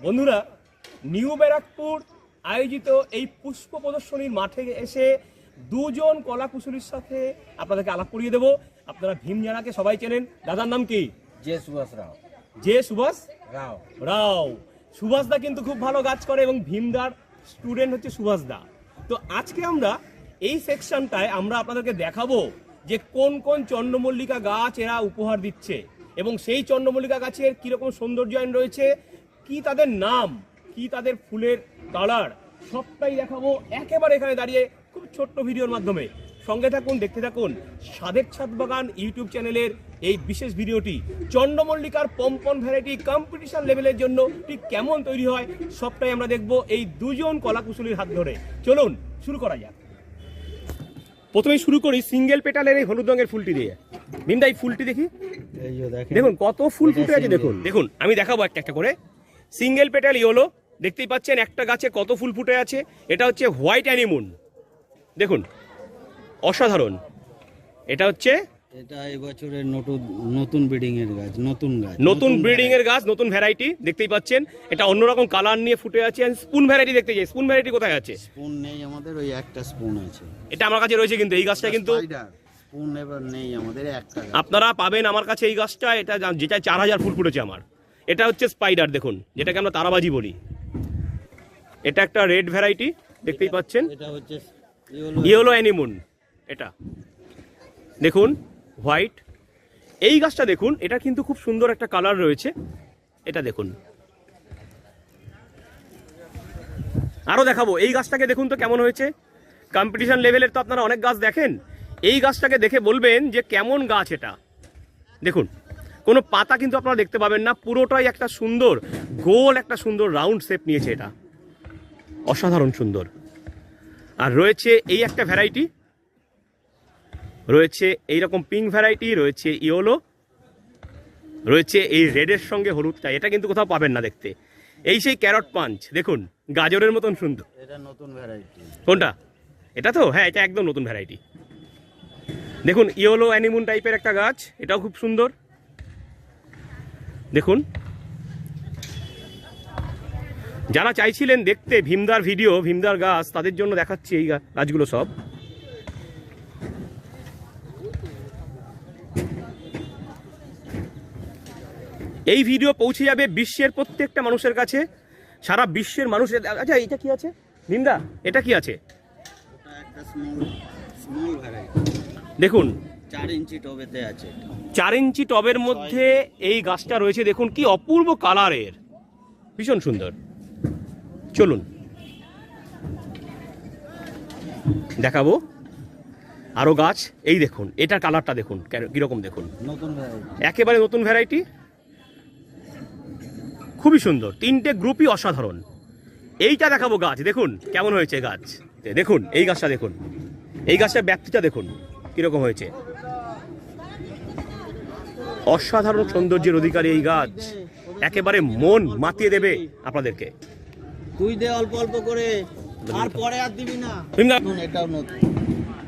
বন্ধুরা নিউ ব্যারাকপুর আয়োজিত এই পুষ্প প্রদর্শনীর মাঠে এসে দুজন কলা কুশলীর সাথে আপনাদেরকে আলাপ করিয়ে দেবো। আপনারা ভীম জানাকে সবাই চেনেন। দাদার নাম কি? জে সুভাষ রাও। যে সুভাষ রাও। রাও। সুভাষ দা কিন্তু খুব ভালো গাছ করে এবং ভীমদার স্টুডেন্ট হচ্ছে সুভাষ দা। তো আজকে আমরা এই সেকশনটায় আমরা আপনাদেরকে দেখাবো যে কোন কোন চন্দ্রমল্লিকা গাছ এরা উপহার দিচ্ছে এবং সেই চন্দ্রমল্লিকা গাছের কীরকম সৌন্দর্যায়ন রয়েছে কি তাদের নাম কি তাদের ফুলের কালার সবটাই দেখাবো একেবারে এখানে দাঁড়িয়ে খুব ছোট্ট ভিডিওর মাধ্যমে। সঙ্গে থাকুন দেখতে থাকুন সাদের ছাদ বাগান ইউটিউব চ্যানেলের এই বিশেষ ভিডিওটি। চন্দ্রমল্লিকার পম্পন ভ্যারাইটি কম্পিটিশন লেভেলের জন্য ঠিক কেমন তৈরি হয় সবটাই আমরা দেখব এই দুজন কলাকুশলীর হাত ধরে। চলুন শুরু করা যাক। প্রথমে শুরু করি সিঙ্গেল পেটালের এই হলুদ রঙের ফুলটি দিয়ে। বিন্দা এই ফুলটি দেখি? দেখুন। কত ফুল ফুটে আছে দেখুন। দেখুন আমি দেখাবো একটা একটা করে। সিঙ্গেল পেটাল ইয়েলো দেখতেই পাচ্ছেন একটা গাছে কত ফুল ফুটে আছে এটা হচ্ছে হোয়াইট অ্যানিমুন। দেখুন অসাধারণ। এটা হচ্ছে এটা এবছরের নতুন নতুন ব্রিডিং এর গাছ নতুন গাছ। নতুন ব্রিডিং এর গাছ নতুন ভ্যারাইটি দেখতেই পাচ্ছেন। এটা অন্যরকম কালার নিয়ে ফুটে আছে স্পুন ভ্যারাইটি দেখতে চাই স্পুন ভ্যারাইটি কোথায় আছে? স্পুন নেই আমাদের ওই একটা স্পুন আছে। এটা আমার কাছে রয়েছে কিন্তু এই গাছটা কিন্তু স্পুন এবার নেই আমাদের একটা আপনারা পাবেন আমার কাছে এই গাছটা এটা যেটা চার হাজার ফুল ফুটেছে আমার। এটা হচ্ছে স্পাইডার দেখুন যেটাকে আমরা তারাবাজি বলি। এটা একটা রেড ভ্যারাইটি দেখতেই পাচ্ছেন? ইয়েলো অ্যানিমুন এটা। দেখুন হোয়াইট এই গাছটা দেখুন এটা কিন্তু খুব সুন্দর একটা কালার রয়েছে। এটা দেখুন। আরও দেখাবো এই গাছটাকে দেখুন তো কেমন হয়েছে। কম্পিটিশন লেভেলের তো আপনারা অনেক গাছ দেখেন। এই গাছটাকে দেখে বলবেন যে কেমন গাছ এটা। দেখুন। কোনো পাতা কিন্তু আপনারা দেখতে পাবেন না। পুরোটাই একটা সুন্দর গোল একটা সুন্দর রাউন্ড শেপ নিয়েছে এটা। অসাধারণ সুন্দর। আর রয়েছে এই একটা ভ্যারাইটি রয়েছে এই রকম পিঙ্ক ভ্যারাইটি রয়েছে ইয়োলো রয়েছে এই রেডের সঙ্গে হলুদটা। এটা কিন্তু কোথাও পাবেন না দেখতে। এই সেই ক্যারট পাঞ্চ দেখুন গাজরের মতন সুন্দর। এটা নতুন ভ্যারাইটি কোনটা? এটা তো? হ্যাঁ এটা একদম নতুন ভ্যারাইটি দেখুন ইয়োলো অ্যানিমুন টাইপের একটা গাছ এটাও খুব সুন্দর। দেখুন। যারা চাইছিলেন দেখতে ভীমদার ভিডিও ভীমদার গাছ তাদের জন্য দেখাচ্ছি এই গাছগুলো সব। এই ভিডিও পৌঁছে যাবে বিশ্বের প্রত্যেকটা মানুষের কাছে। সারা বিশ্বের মানুষের আচ্ছা এটা কি আছে? ভীমদা এটা কি আছে? দেখুন চার ইঞ্চি টবেতে আছে। চার ইঞ্চি টবের মধ্যে এই গাছটা রয়েছে দেখুন কি অপূর্ব কালারের ভীষণ সুন্দর। চলুন। দেখাবো। আরও গাছ এই দেখুন এটার কালারটা দেখুন কীরকম দেখুন। নতুন একেবারে নতুন ভ্যারাইটি খুবই সুন্দর তিনটে গ্রুপই অসাধারণ। এইটা দেখাবো গাছ দেখুন কেমন হয়েছে গাছ। দেখুন এই গাছটা দেখুন। এই গাছটার ব্যাপ্তিটা দেখুন কীরকম হয়েছে। অসাধারণ সৌন্দর্যের অধিকারী এই গাছ। একেবারে মন মাতিয়ে দেবে আপনাদেরকে। তুই দে অল্প অল্প করে। আর পরে আর দিবি না। এটাও নতুন।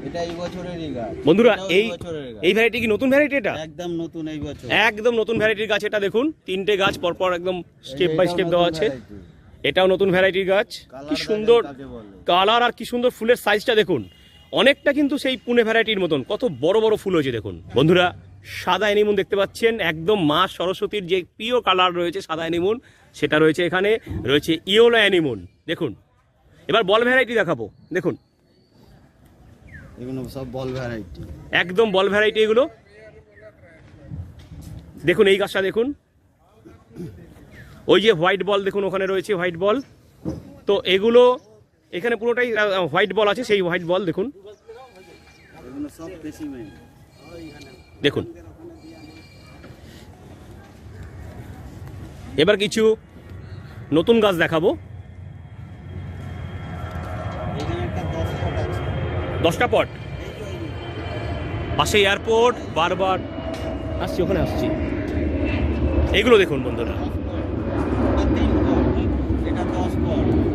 এটা এই বছরেরই গাছ। বন্ধুরা এই এই ভ্যারাইটি কি? নতুন ভ্যারাইটি এটা? একদম নতুন এই বছর। একদম নতুন ভ্যারাইটির গাছ এটা দেখুন। তিনটে গাছ পরপর একদম স্টেপ বাই স্টেপ দেওয়া আছে। এটাও নতুন ভ্যারাইটির গাছ। কি সুন্দর? কালার আর কি সুন্দর ফুলের সাইজটা দেখুন। অনেকটা কিন্তু সেই পুনে ভ্যারাইটির মতন। কত বড় বড় ফুল হয়েছে দেখুন। বন্ধুরা সাদা অ্যানিমুন দেখতে পাচ্ছেন। একদম মা সরস্বতীর যে প্রিয় কালার রয়েছে সাদা অ্যানিমুন সেটা রয়েছে এখানে রয়েছে ইয়োলো অ্যানিমুন দেখুন এবার বল ভ্যারাইটি দেখাবো। দেখুন। এগুলো সব বল ভ্যারাইটি একদম বল ভ্যারাইটি এগুলো। দেখুন এই গাছটা দেখুন। ওই যে হোয়াইট বল দেখুন ওখানে রয়েছে হোয়াইট বল। তো এগুলো এখানে পুরোটাই হোয়াইট বল আছে সেই হোয়াইট বল দেখুন। সব দেখুন। এবার কিছু নতুন গাছ দেখাবো। দশটা পট। পাশে এয়ারপোর্ট, বারবার। আসছি, ওখানে আসছি। এগুলো দেখুন বন্ধুরা।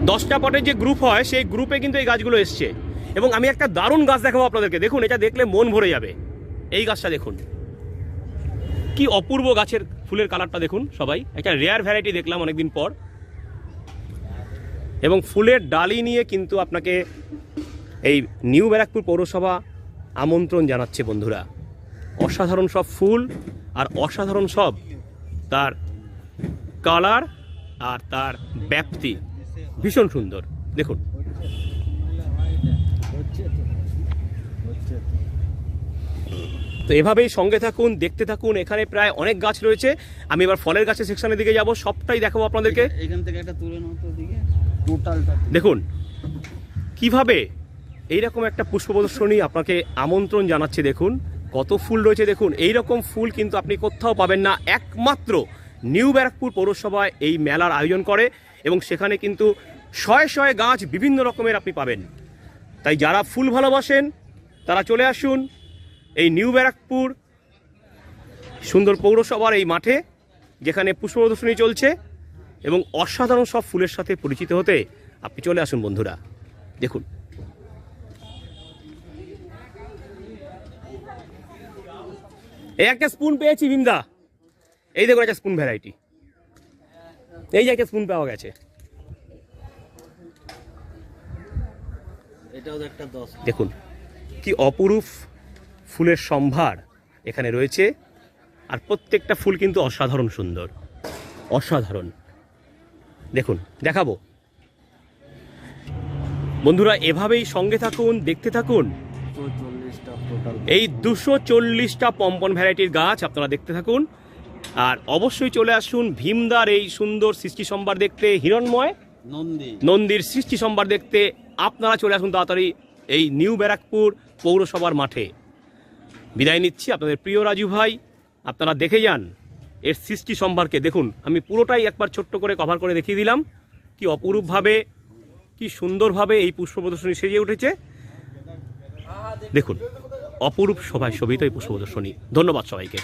দশটা পটের যে গ্রুপ হয়, সেই গ্রুপে কিন্তু এই গাছগুলো এসছে। এবং আমি একটা দারুণ গাছ দেখাবো আপনাদেরকে। দেখুন, এটা দেখলে মন ভরে যাবে। এই গাছটা দেখুন। কি অপূর্ব গাছের ফুলের কালারটা দেখুন সবাই। একটা রেয়ার ভ্যারাইটি দেখলাম অনেকদিন পর। এবং ফুলের ডালি নিয়ে কিন্তু আপনাকে এই নিউ ব্যারাকপুর পৌরসভা আমন্ত্রণ জানাচ্ছে বন্ধুরা। অসাধারণ সব ফুল আর অসাধারণ সব তার কালার আর তার ব্যাপ্তি ভীষণ সুন্দর। দেখুন। তো এভাবেই সঙ্গে থাকুন দেখতে থাকুন এখানে প্রায় অনেক গাছ রয়েছে। আমি এবার ফলের গাছের সেকশনের দিকে যাব সবটাই দেখাবো আপনাদেরকে। এখান থেকে একটা তুলে টোটালটা দেখুন কীভাবে এইরকম একটা পুষ্প প্রদর্শনী আপনাকে আমন্ত্রণ জানাচ্ছে দেখুন। কত ফুল রয়েছে দেখুন। এই রকম ফুল কিন্তু আপনি কোথাও পাবেন না। একমাত্র নিউ ব্যারাকপুর পৌরসভায় এই মেলার আয়োজন করে এবং সেখানে কিন্তু শয়ে শয়ে গাছ বিভিন্ন রকমের আপনি পাবেন। তাই যারা ফুল ভালোবাসেন তারা চলে আসুন। এই নিউ ব্যারাকপুর সুন্দর পৌরসভার এই মাঠে যেখানে পুষ্প প্রদর্শনী চলছে এবং অসাধারণ সব ফুলের সাথে পরিচিত হতে আপনি চলে আসুন বন্ধুরা। দেখুন। এই একটা স্পুন পেয়েছি বিন্দা এই দেখুন একটা স্পুন ভ্যারাইটি এই যে একটা স্পুন পাওয়া গেছে। দেখুন কি অপরূপ ফুলের সম্ভার এখানে রয়েছে। আর প্রত্যেকটা ফুল কিন্তু অসাধারণ সুন্দর। অসাধারণ। দেখুন দেখাবো। বন্ধুরা এভাবেই সঙ্গে থাকুন দেখতে থাকুন। এই দুশো চল্লিশটা পম্পন ভ্যারাইটির গাছ আপনারা দেখতে থাকুন। আর অবশ্যই চলে আসুন ভীমদার এই সুন্দর সৃষ্টি সম্ভার দেখতে হিরণময় নন্দীর সৃষ্টি সম্ভার দেখতে। আপনারা চলে আসুন তাড়াতাড়ি এই নিউ ব্যারাকপুর পৌরসভার মাঠে। বিদায় নিচ্ছি। আপনাদের প্রিয় রাজু ভাই, আপনারা দেখে যান এর সৃষ্টি সম্পর্কে। দেখুন, আমি পুরোটাই একবার ছোট্ট করে কভার করে দেখিয়ে দিলাম। কি অপরূপভাবে, কি সুন্দরভাবে এই পুষ্প প্রদর্শনী সেজে উঠেছে। দেখুন, অপরূপ সবাই শোভিত এই পুষ্প প্রদর্শনী। ধন্যবাদ সবাইকে।